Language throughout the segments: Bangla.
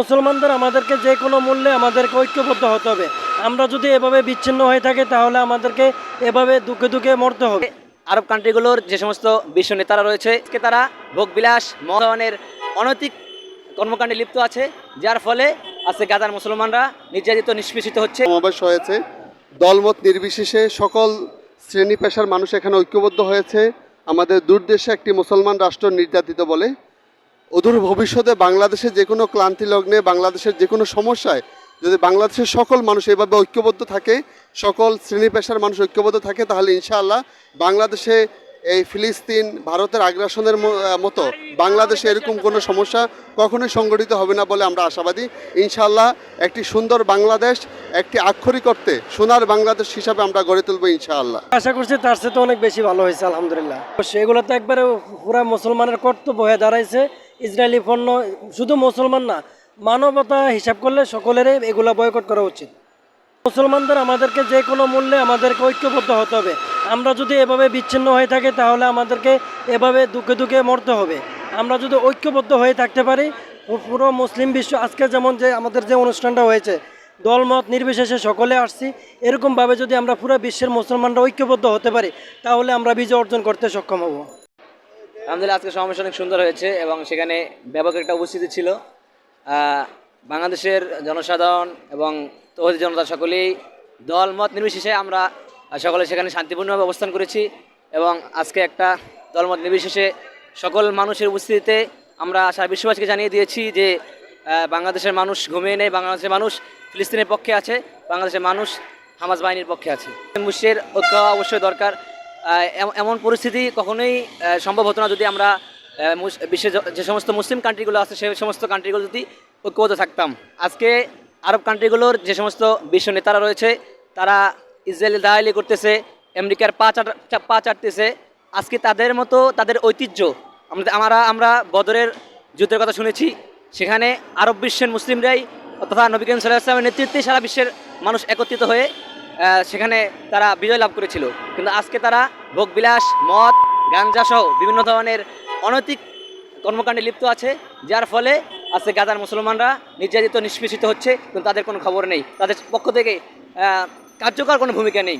মুসলমানদের আমাদেরকে যে কোনো মূল্যে আমাদেরকে ঐক্যবদ্ধ হতে হবে। আমরা যদি এভাবে বিচ্ছিন্ন হয়ে থাকি তাহলে আমাদেরকে এভাবে দুঃখে দুঃখে মরতে হবে। আরব কান্ট্রিগুলোর যে সমস্ত বিশ্ব নেতারা রয়েছে আজকে তারা ভোগবিলাস মহানের অনৈতিক কর্মকাণ্ডে লিপ্ত আছে যার ফলে আজকে গাজার মুসলমানরা নির্যাতিত নিষ্পেষিত হচ্ছে। সমাবেশ হয়েছে। দলমত নির্বিশেষে সকল শ্রেণি পেশার মানুষ এখানে ঐক্যবদ্ধ হয়েছে। আমাদের দূরদেশে একটি মুসলমান রাষ্ট্র নির্যাতিত বলে অদূর ভবিষ্যতে বাংলাদেশের যে কোনো ক্লান্তি লগ্নে, বাংলাদেশের যে কোনো সমস্যায় যদি বাংলাদেশের সকল মানুষ এভাবে ঐক্যবদ্ধ থাকে, সকল শ্রেণি পেশার মানুষ ঐক্যবদ্ধ থাকে, তাহলে ইনশাআল্লাহ বাংলাদেশে এই ফিলিস্তিন, ভারতের আগ্রাসনের মতো বাংলাদেশে এরকম কোনো সমস্যা কখনোই সংগঠিত হবে না বলে আমরা আশাবাদী। ইনশাআল্লাহ একটি সুন্দর বাংলাদেশ, একটি আক্ষরিক অর্থে সোনার বাংলাদেশ হিসাবে আমরা গড়ে তুলবো ইনশাআল্লাহ। আশা করছি তার সাথে অনেক বেশি ভালো হয়েছে, আলহামদুলিল্লাহ। সেগুলো তো একবারে পুরা মুসলমানের কর্তব্য হয়ে দাঁড়াইছে। ইসরায়েলি পণ্য শুধু মুসলমান না, মানবতা হিসাব করলে সকলেরই এগুলো বয়কট করা উচিত। মুসলমানদের আমাদেরকে যে কোনো মূল্যে আমাদেরকে ঐক্যবদ্ধ হতে হবে। আমরা যদি এভাবে বিচ্ছিন্ন হয়ে থাকি, তাহলে আমাদেরকে এভাবে দুঃখে দুঃখে মরতে হবে। আমরা যদি ঐক্যবদ্ধ হয়ে থাকতে পারি, পুরো মুসলিম বিশ্ব আজকে যেমন যে আমাদের যে অনুষ্ঠানটা হয়েছে, দলমত নির্বিশেষে সকলে আসছি, এরকমভাবে যদি আমরা পুরো বিশ্বের মুসলমানরা ঐক্যবদ্ধ হতে পারি, তাহলে আমরা বিজয় অর্জন করতে সক্ষম হব। আলহামদুলিল্লাহ, আজকে সমাবেশ অনেক সুন্দর হয়েছে এবং সেখানে ব্যাপক একটা উপস্থিতি ছিল। বাংলাদেশের জনসাধারণ এবং তহদি জনতা সকলেই দল, মত নির্বিশেষে আমরা সকলে সেখানে শান্তিপূর্ণভাবে অবস্থান করেছি এবং আজকে একটা দলমত নির্বিশেষে সকল মানুষের উপস্থিতিতে আমরা সারা বিশ্ববাসীকে জানিয়ে দিয়েছি যে বাংলাদেশের মানুষ ঘুমিয়ে নেই, বাংলাদেশের মানুষ ফিলিস্তিনের পক্ষে আছে, বাংলাদেশের মানুষ হামাজ বাহিনীর পক্ষে আছে। মুসের ঐক্য অবশ্যই দরকার। এমন পরিস্থিতি কখনোই সম্ভব হতো না যদি আমরা বিশ্বের যে সমস্ত মুসলিম কান্ট্রিগুলো আছে সেই সমস্ত কান্ট্রিগুলো যদি ঐক্যবদ্ধ থাকতাম। আজকে আরব কান্ট্রিগুলোর যে সমস্ত বিশ্ব নেতারা রয়েছে, তারা ইসরায়েল দায়ালি করতেছে, আমেরিকার পা চাট পা চাটতেছে। আজকে তাদের মতো তাদের ঐতিহ্য, আমরা আমরা আমরা বদরের যুদ্ধের কথা শুনেছি, সেখানে আরব বিশ্বের মুসলিমরাই তথা নবী করিম সাল্লাহ আসলামের নেতৃত্বে সারা বিশ্বের মানুষ একত্রিত হয়ে সেখানে তারা বিজয় লাভ করেছিল। কিন্তু আজকে তারা ভোগবিলাস মদ, গাঞ্জা সহ বিভিন্ন ধরনের অনৈতিক কর্মকাণ্ডে লিপ্ত আছে, যার ফলে আজকে গাজার মুসলমানরা নির্যাতিত, নিষ্পেষিত হচ্ছে, কিন্তু তাদের কোনো খবর নেই। তাদের পক্ষ থেকে কার্যকর কোনো ভূমিকা নেই।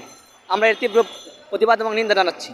আমরা এর তীব্র প্রতিবাদ এবং নিন্দা জানাচ্ছি।